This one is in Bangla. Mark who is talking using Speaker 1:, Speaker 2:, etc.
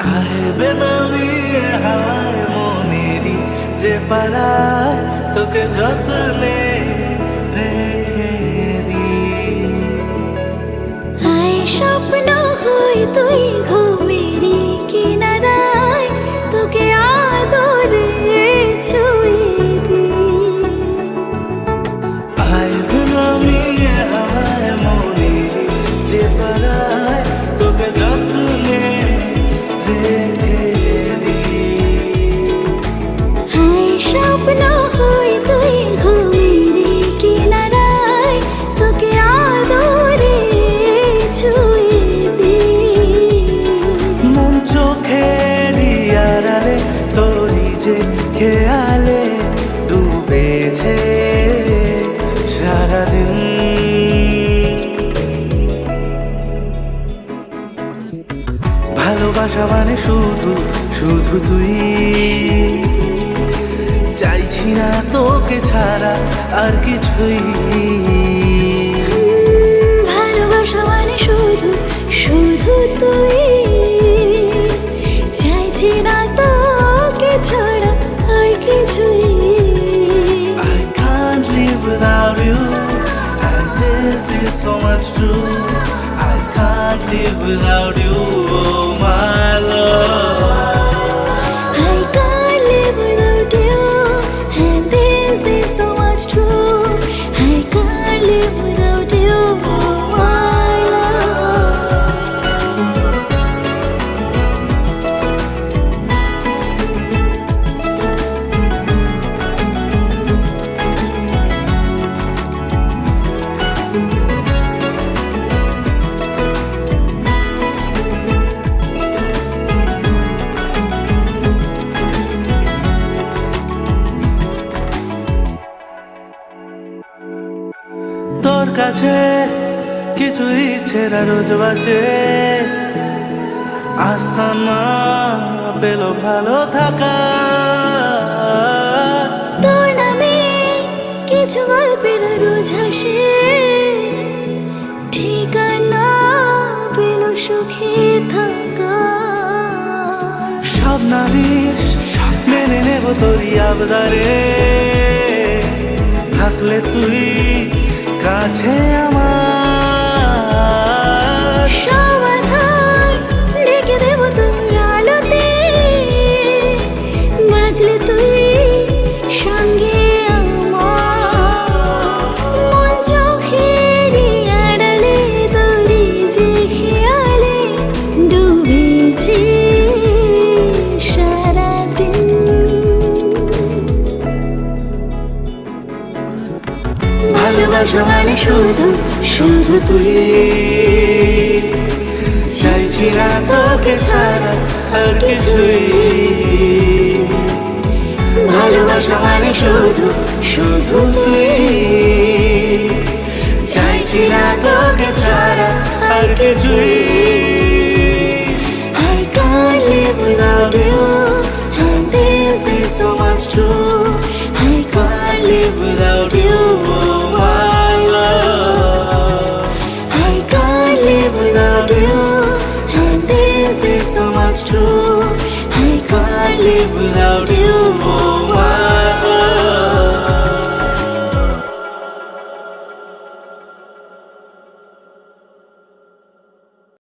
Speaker 1: আহবে নামিয়ে হায় মনেরি যে পারায় তোকে যত্নে রেখে দি
Speaker 2: আয় স্বপ্ন হই তুই ঘুমেরি কিনারায়, তোকে আদরে
Speaker 1: ছু যে খেয়ালে ডুবেছে সারাদিন। ভালোবাসা মানে শুধু শুধু তুই। চাইছি না তোকে ছাড়া আর কিছুই।
Speaker 2: ভালোবাসা মানে শুধু শুধু তুই।
Speaker 1: Live without you, and this is so much true. I can't live without you, oh my কাছে কিছু ইচ্ছের রোজ বাজে। আস্তানা পেল ভালো থাকা।
Speaker 2: তোর নামে কিছু গল্পের রোজ হাসে ঠিকানা পেল সুখে থাকা।
Speaker 1: সব নালিশ মেনে নেব তোরই আবদারে। কাছে আমার
Speaker 2: ভালোবাসা মানে শুধু শুধু তুই।
Speaker 1: চাইছি না তোকে ছাড়া আর কিছুই।
Speaker 2: ভালোবাসা মানে শুধু শুধু তুই।
Speaker 1: চাইছি না তোকে ছাড়া আর কিছুই।
Speaker 2: I can't live without you. And this is so much true. true. Hãy có
Speaker 1: live without you